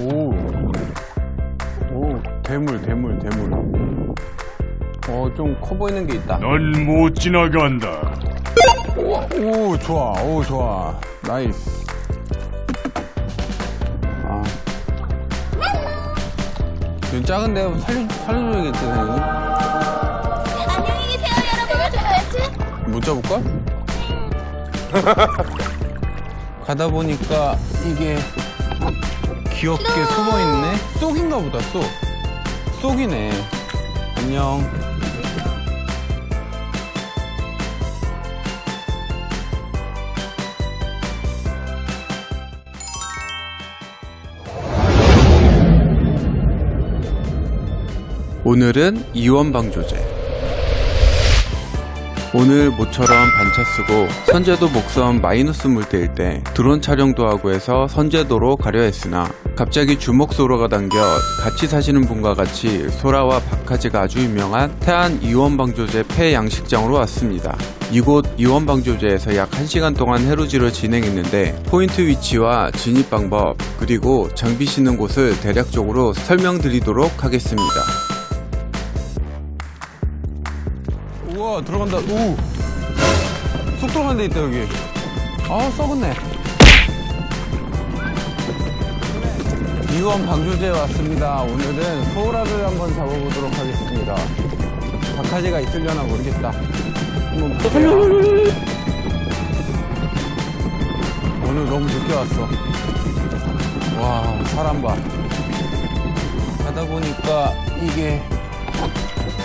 오. 오, 대물, 대물, 대물. 어, 좀 커 보이는 게 있다. 넌 못 지나간다. 오, 좋아. 오, 좋아. 나이스. 아. 이거 작은데 살려, 살려줘야겠지, 당연히. 안녕히 계세요, 여러분. 못 잡을걸? 가다 보니까 이게 귀엽게 숨어있네? 쏙인가 보다, 쏙. 쏙이네. 안녕. 오늘은 이원방조제. 오늘 모처럼 반차 쓰고 선제도 목섬 마이너스 물때일 때 드론 촬영도 하고 해서 선제도로 가려 했으나 갑자기 주먹소로가 당겨 같이 사시는 분과 같이 소라와 박하지가 아주 유명한 태안 이원방조제 폐 양식장으로 왔습니다. 이곳 이원방조제에서 약 1시간 동안 해루지를 진행했는데 포인트 위치와 진입 방법 그리고 장비 싣는 곳을 대략적으로 설명드리도록 하겠습니다. 와 들어간다. 오! 쏙 들어간 데 있다 여기. 아 썩었네. 이원 방조제에 왔습니다. 오늘은 소라를 한번 잡아보도록 하겠습니다. 박하지가 있으려나 모르겠다. 오늘 너무 늦게 왔어. 와 사람 봐. 가다 보니까 이게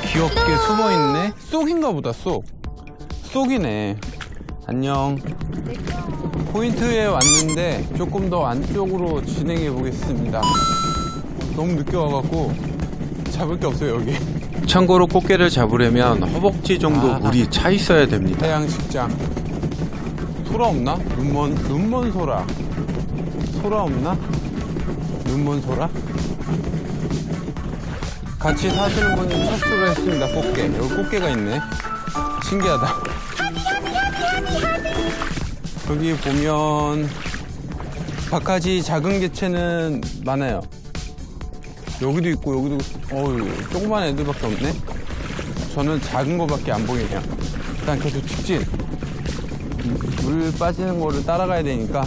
귀엽게 숨어 있네? 쏙인가 보다, 쏙. 쏙이네. 안녕. 포인트에 왔는데 조금 더 안쪽으로 진행해 보겠습니다. 너무 늦게 와갖고 잡을 게 없어요, 여기. 참고로 꽃게를 잡으려면 허벅지 정도 아. 물이 차 있어야 됩니다. 해양식장. 소라 없나? 눈먼, 눈먼 소라. 소라 없나? 눈먼 소라? 같이 사시는 분이 착수를 했습니다, 꽃게. 여기 꽃게가 있네. 신기하다. 여기 보면, 바카지 작은 개체는 많아요. 여기도 있고, 여기도, 어우, 조그만 애들밖에 없네? 저는 작은 거밖에 안 보이네요. 일단 계속 직진. 물 빠지는 거를 따라가야 되니까.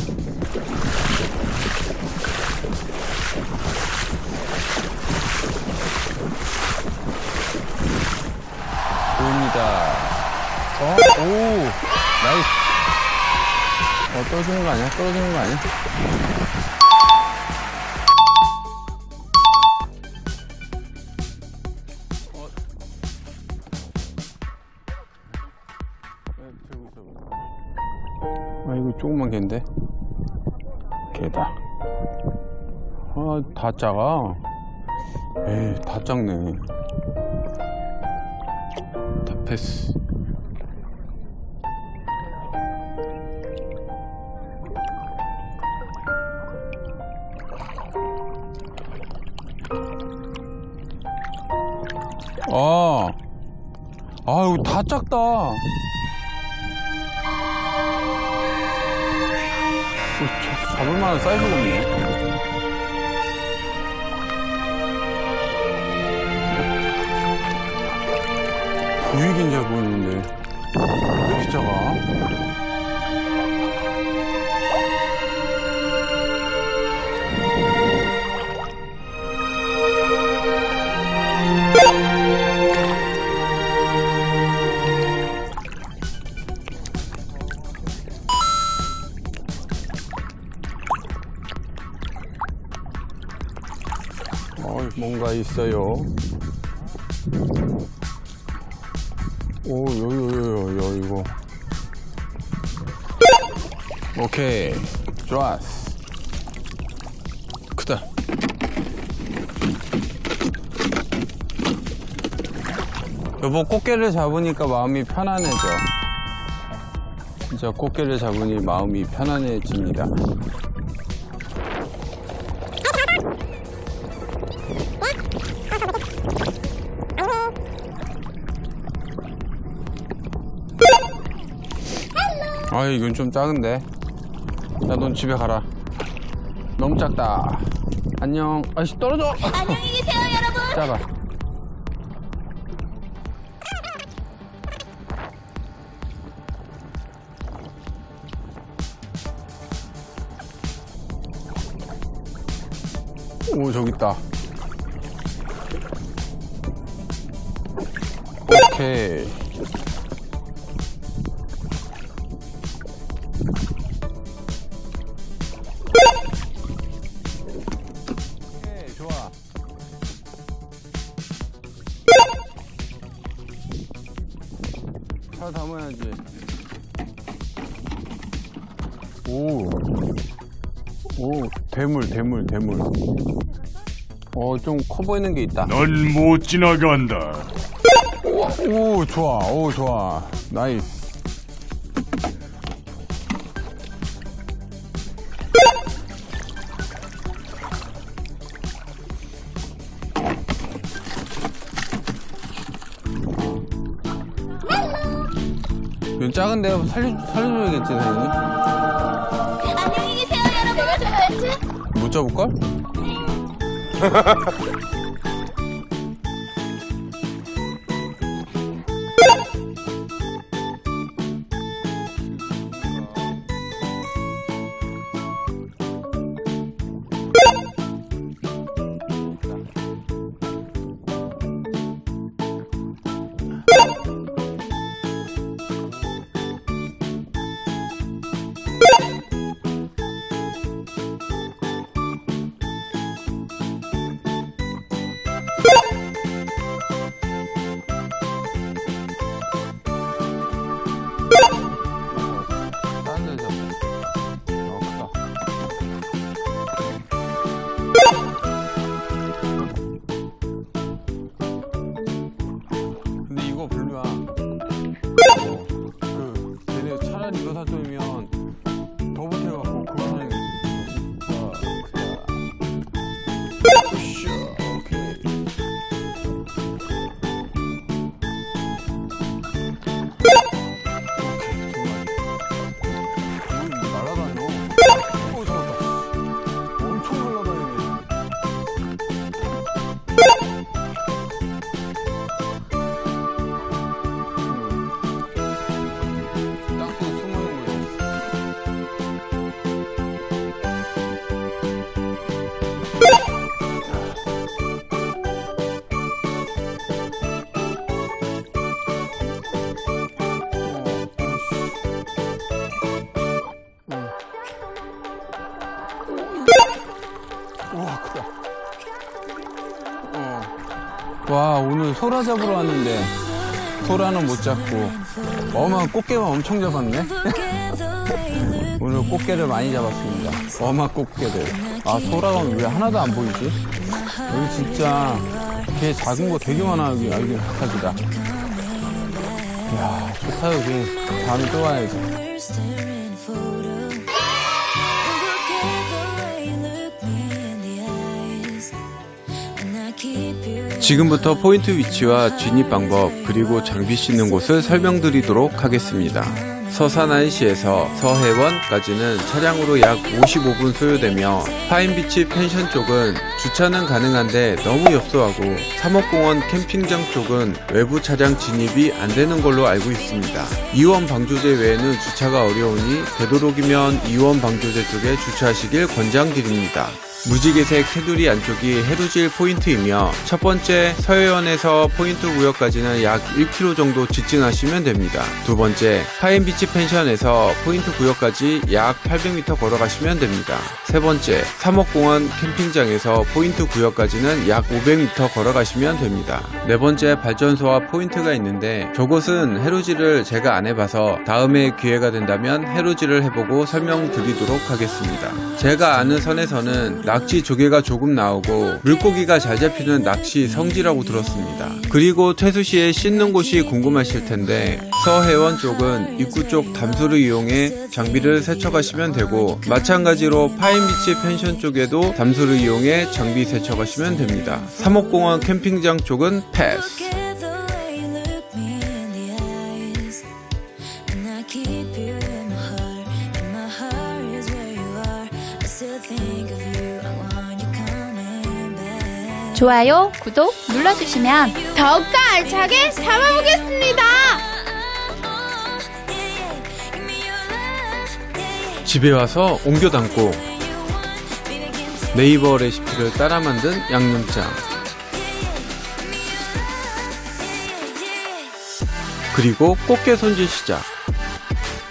보입니다. 어? 오! 나이스. 어, 떨어지는 거 아니야? 떨어지는 거 아니야? 어. 아, 이거 조금만 개인데? 개다. 아, 다 작아. 에이, 다 작네. 다 패스. 아, 아, 이거 다 작다. 어, 저- 잡을 만한 사이즈가 없네. 부익인 줄 보이는데 왜 이렇게 작아? 어, 뭔가 있어요. 오, 요, 요, 요, 요, 이거. 오케이. 좋았어. 크다. 여보, 꽃게를 잡으니까 마음이 편안해져. 진짜 꽃게를 잡으니 마음이 편안해집니다. 아 이건 좀 작은데 야 넌 집에 가라 너무 작다 안녕. 아씨 떨어져. 안녕히 계세요, 여러분. 잡아. 오 저기 있다. 오케이. 오케이 차 담아야지. 오. 오, 대물, 대물, 대물. 어, 좀 커 보이는 게 있다. 넌 못 지나간다. 오, 좋아. 오, 좋아. 나이스. 작은데 살려, 살려줘야겠지, 사장님? 안녕히 계세요, 여러분. 못 잡을걸? 우와 크다. 어. 와 오늘 소라 잡으러 왔는데 소라는 못 잡고 어마한 꽃게만 엄청 잡았네. 오늘 꽃게를 많이 잡았습니다. 어마 꽃게들. 아 소라가 왜 하나도 안 보이지? 여기 진짜 개 작은 거 되게 많아 여기 여기 학하기다. 이야 좋다 여기. 다음에 또 와야지. 지금부터 포인트 위치와 진입 방법 그리고 장비 씻는 곳을 설명드리도록 하겠습니다. 서산안시에서 서해원까지는 차량으로 약 55분 소요되며 파인비치 펜션 쪽은 주차는 가능한데 너무 협소하고 삼업공원 캠핑장 쪽은 외부 차량 진입이 안 되는 걸로 알고 있습니다. 이원 방조제 외에는 주차가 어려우니 되도록이면 이원 방조제 쪽에 주차하시길 권장드립니다. 무지개색 테두리 안쪽이 해루질 포인트이며 첫 번째 서해원에서 포인트 구역까지는 약 1km 정도 직진하시면 됩니다. 두 번째 파인비치 펜션에서 포인트 구역까지 약 800m 걸어가시면 됩니다. 세 번째 삼업공원 캠핑장에서 포인트 구역까지는 약 500m 걸어가시면 됩니다. 네 번째 발전소와 포인트가 있는데 저곳은 해루질을 제가 안 해봐서 다음에 기회가 된다면 해루질을 해보고 설명드리도록 하겠습니다. 제가 아는 선에서는 낙지 조개가 조금 나오고 물고기가 잘 잡히는 낚시 성지라고 들었습니다. 그리고 퇴수시에 씻는 곳이 궁금하실 텐데 서해원 쪽은 입구 쪽 담소를 이용해 장비를 세척하시면 되고 마찬가지로 파인비치 펜션 쪽에도 담소를 이용해 장비 세척하시면 됩니다. 삼옥공원 캠핑장 쪽은 패스. 좋아요, 구독 눌러주시면 더욱더 알차게 잡아보겠습니다. 집에 와서 옮겨 담고 네이버 레시피를 따라 만든 양념장. 그리고 꽃게 손질 시작.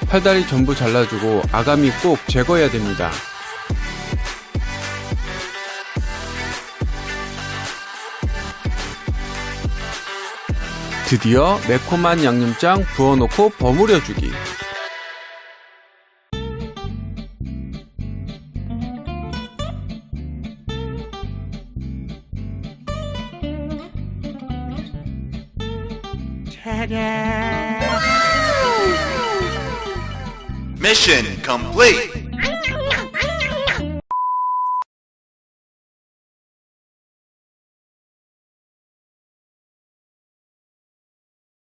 팔다리 전부 잘라주고 아가미 꼭 제거해야 됩니다 드디어 매콤한 양념장 부어놓고 버무려주기 Mission complete.